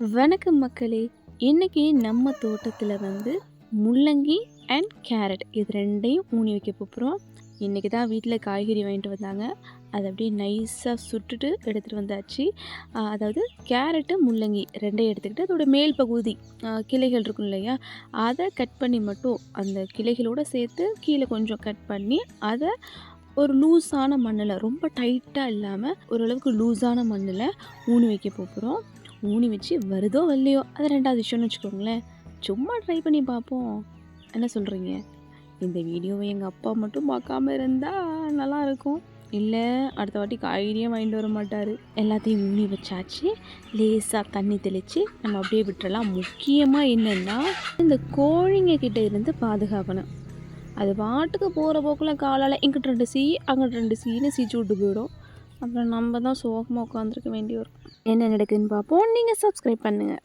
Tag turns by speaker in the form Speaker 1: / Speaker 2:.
Speaker 1: வணக்கம் மக்களே இன்னைக்கு நம்ம தோட்டத்தில் வந்து முள்ளங்கி அண்ட் கேரட் இது ரெண்டையும் ஊனி வைக்க போகிறோம் இன்றைக்கி தான் வீட்டில் காய்கறி வாங்கிட்டு வந்தாங்க. அதை அப்படியே நைஸாக சுட்டுட்டு எடுத்துகிட்டு வந்தாச்சு. அதாவது கேரட்டு முள்ளங்கி ரெண்டையும் எடுத்துக்கிட்டு அதோட மேல் பகுதி கிளைகள் இருக்கும் இல்லையா? அதை கட் பண்ணி மட்டும் அந்த கிளைகளோடு சேர்த்து கீழே கொஞ்சம் கட் பண்ணி அதை ஒரு லூஸான மண்ணில் ரொம்ப டைட்டாக இல்லாமல் ஓரளவுக்கு லூஸான மண்ணில் ஊனி வைக்க போகிறோம் ஊனி வச்சு வருதோ வரலையோ அது ரெண்டாவது விஷயம்னு வச்சுக்கோங்களேன். சும்மா ட்ரை பண்ணி பார்ப்போம். என்ன சொல்கிறீங்க இந்த வீடியோவை எங்கள் அப்பா மட்டும் பார்க்காம இருந்தால் நல்லாயிருக்கும் இல்லை அடுத்த வாட்டி காய்கறியும் வாங்கிட்டு வர மாட்டார். எல்லாத்தையும் ஊனி வச்சாச்சு. லேசாக தண்ணி தெளித்து நம்ம அப்படியே விட்டுறலாம். முக்கியமாக என்னென்னா இந்த கோழிங்க கிட்டே இருந்து பாதுகாக்கணும். அது பாட்டுக்கு போகிற போக்கில் காலால் இங்கிட்ட ரெண்டு சீ அங்கிட்ட ரெண்டு சீன்னு சீச்சு விட்டு போயிடும். அப்புறம் நம்ம தான் சோகமாக உட்காந்துருக்க வேண்டி வரும் என்ன நடக்குதுன்னு பார்ப்போம். நீங்கள் சப்ஸ்கிரைப் பண்ணுங்கள்